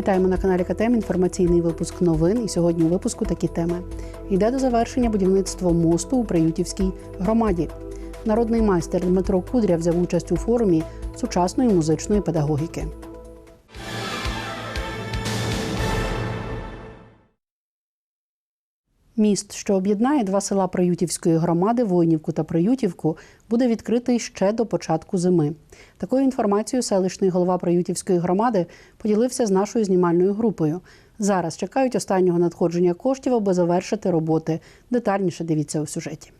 Вітаємо на каналі КТМ. Інформаційний випуск новин. І сьогодні у випуску такі теми: йде до завершення будівництво мосту у Приютівській громаді. Народний майстер Дмитро Кудря взяв участь у форумі сучасної музичної педагогіки. Міст, що об'єднає два села Приютівської громади, Войнівку та Приютівку, буде відкритий ще до початку зими. Такою інформацією селищний голова Приютівської громади поділився з нашою знімальною групою. Зараз чекають останнього надходження коштів, аби завершити роботи. Детальніше дивіться у сюжеті.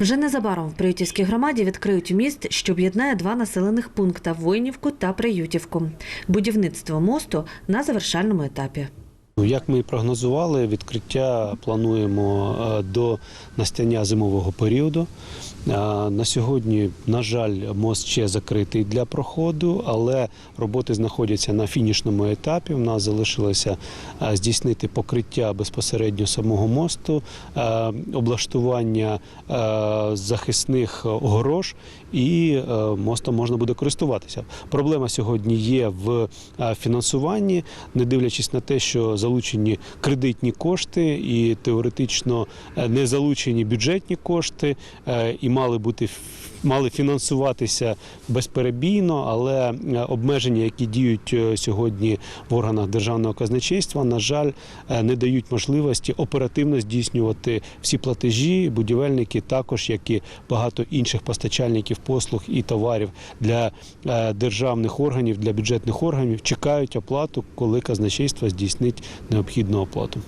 Вже незабаром в Приютівській громаді відкриють міст, що об'єднає два населених пункта Войнівку та Приютівку. Будівництво мосту на завершальному етапі. Як ми і прогнозували, відкриття плануємо е, до настання зимового періоду. Е, На сьогодні, на жаль, мост ще закритий для проходу, але роботи знаходяться на фінішному етапі. У нас залишилося е, здійснити покриття безпосередньо самого мосту, облаштування захисних огорож, і мостом можна буде користуватися. Проблема сьогодні є в фінансуванні, не дивлячись на те, що залучені кредитні кошти і теоретично е, не залучені бюджетні кошти, е, і мали бути мали фінансуватися безперебійно, але е, обмеження, які діють сьогодні в органах державного казначейства, на жаль, не дають можливості оперативно здійснювати всі платежі. Будівельники також, як і багато інших постачальників послуг і товарів для державних органів, для бюджетних органів, чекають оплату, коли казначейство здійснить необхідну оплату.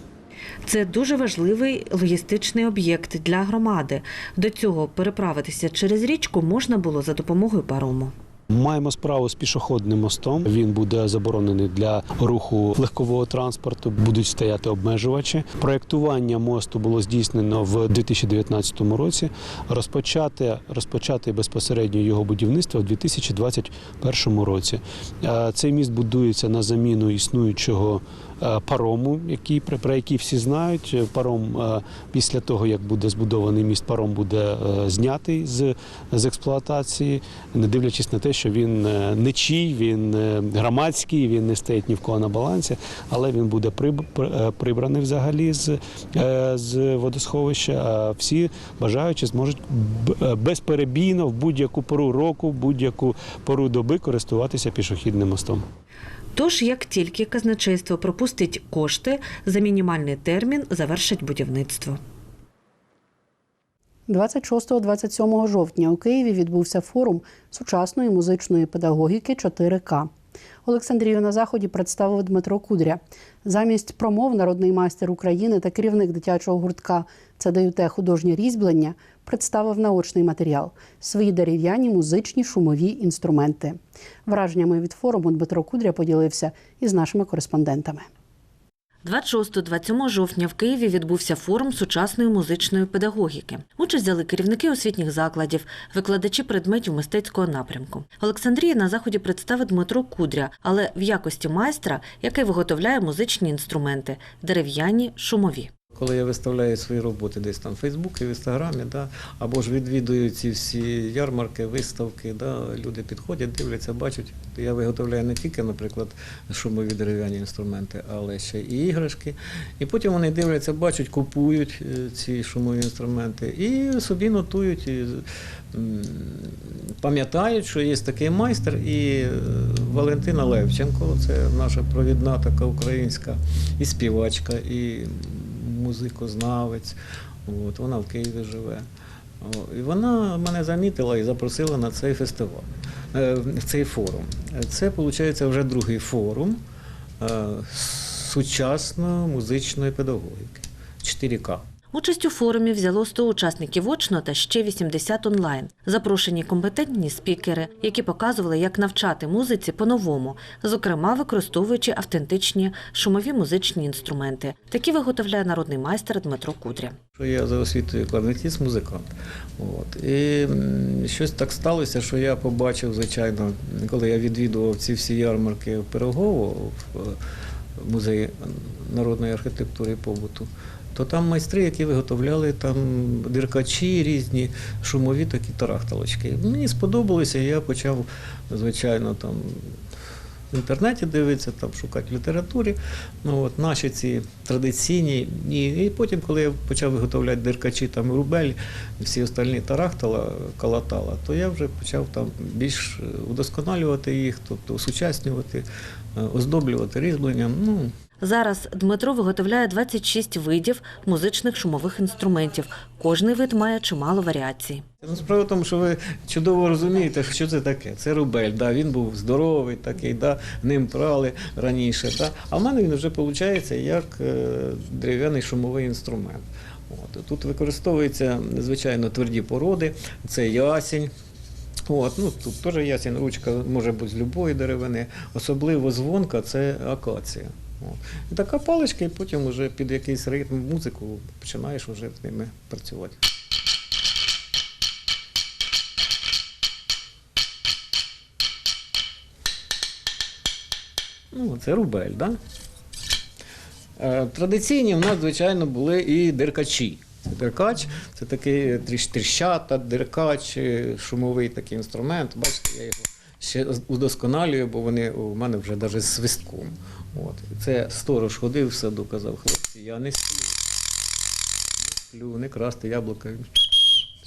Це дуже важливий логістичний об'єкт для громади. До цього переправитися через річку можна було за допомогою парому. Маємо справу з пішохідним мостом. Він буде заборонений для руху легкового транспорту. Будуть стояти обмежувачі. Проєктування мосту було здійснено в 2019 році. Розпочати розпочати безпосередньо його будівництво в 2021 році. Е, Цей міст будується на заміну існуючого парому, який про який всі знають. Паром е, після того, як буде збудований міст, паром буде е, знятий з, з експлуатації, не дивлячись на те, що він е, не чий, він е, громадський, він не стоїть ні в кого на балансі, але він буде приб- е, прибраний взагалі з, е, з водосховища. А всі бажаючі зможуть е, безперебійно в будь-яку пору року, в будь-яку пору доби користуватися пішохідним мостом. Тож, як тільки казначейство пропустить кошти, за мінімальний термін завершить будівництво. 26-27 жовтня у Києві відбувся форум сучасної музичної педагогіки 4К. Олександрію на заході представив Дмитро Кудря. Замість промов народний майстер України та керівник дитячого гуртка ЦДЮТ художнє різьблення представив наочний матеріал свої дерев'яні музичні шумові інструменти. Враженнями від форуму Дмитро Кудря поділився із нашими кореспондентами. 26-27 жовтня в Києві відбувся форум сучасної музичної педагогіки. Участь взяли керівники освітніх закладів, викладачі предметів мистецького напрямку. Олександрія на заході представить Дмитро Кудря, але в якості майстра, який виготовляє музичні інструменти дерев'яні, шумові. Коли я виставляю свої роботи десь там в Фейсбуці, в Інстаграмі, да, або ж відвідую ці всі ярмарки, виставки, да, люди підходять, дивляться, бачать. Я виготовляю не тільки, наприклад, шумові дерев'яні інструменти, але ще і іграшки. І потім вони дивляться, бачать, купують е, ці шумові інструменти і собі нотують. І, Пам'ятають, що є такий майстер, і е, Валентина Левченко, це наша провідна така українська і співачка, і музикознавець. От, вона в Києві живе. І вона мене замітила і запросила на цей фестиваль, е, цей форум. Це, виходить, вже другий форум е, сучасної музичної педагогіки 4К. Участь у форумі взяло 100 учасників очно та ще 80 онлайн. Запрошені компетентні спікери, які показували, як навчати музиці по-новому, зокрема використовуючи автентичні шумові музичні інструменти. Такі виготовляє народний майстер Дмитро Кудря. Я за освітою кларнетіст, музикант. От. І щось так сталося, що я побачив, звичайно, коли я відвідував ці всі ярмарки в Пирогово в е, музеї народної архітектури і побуту, то там майстри, які виготовляли там диркачі різні, шумові такі тарахталочки. Мені сподобалося, і я почав, звичайно, там в інтернеті дивитися, там шукати в літературі. Ну, от, наші ці традиційні. І, і потім, коли я почав виготовляти диркачі, там рубель, всі остальні тарахтала, калатала, то я вже почав там більш удосконалювати їх, тобто усучаснювати, е, оздоблювати різьбленням. Ну, Зараз Дмитро виготовляє 26 видів музичних шумових інструментів. Кожний вид має чимало варіацій. Ну, справа в тому, що ви чудово розумієте, що це таке. Це рубель, да, він був здоровий, такий, да, ним прали раніше. Да. А в мене він вже виходить як е, дерев'яний шумовий інструмент. От. Тут використовуються, звичайно, тверді породи, це ясінь. От, ну, тут теж ясінь, ручка може бути з любої деревини, особливо дзвонка це акація. І така паличка, і потім вже під якийсь ритм музику починаєш вже з ними працювати. Ну, це рубель, да? Е, Традиційні в нас, звичайно, були і диркачі. Це диркач, це такий тріщата, диркач, е, шумовий такий інструмент. Бачите, я його ще удосконалюю, бо вони у мене вже навіть з свистком. От. Це сторож ходив в саду, казав, хлопці, я не сплю. Не сплю, не красти яблука.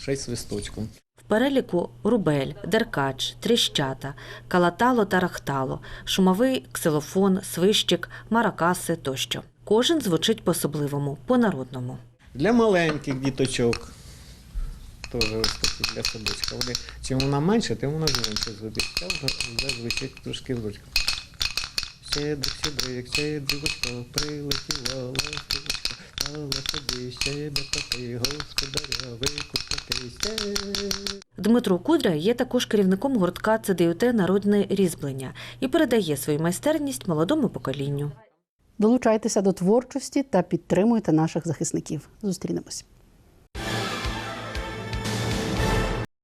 Ще й свисточком. В переліку рубель, деркач, тріщата, калатало та рахтало, шумовий ксилофон, свищик, маракаси тощо. Кожен звучить по-особливому, по-народному. Для маленьких діточок. Теж ось такі для садочка. Вони, чим вона менше, тим вона менше звучить. Ця вже звучить трошки вручка. Щедрик, щедрик, щедрівочка, прилетіла ласточка, стала собі щебетати, господаря викупати. Дмитро Кудря є також керівником гуртка ЦДЮТ Народне різьблення і передає свою майстерність молодому поколінню. Долучайтеся до творчості та підтримуйте наших захисників. Зустрінемось.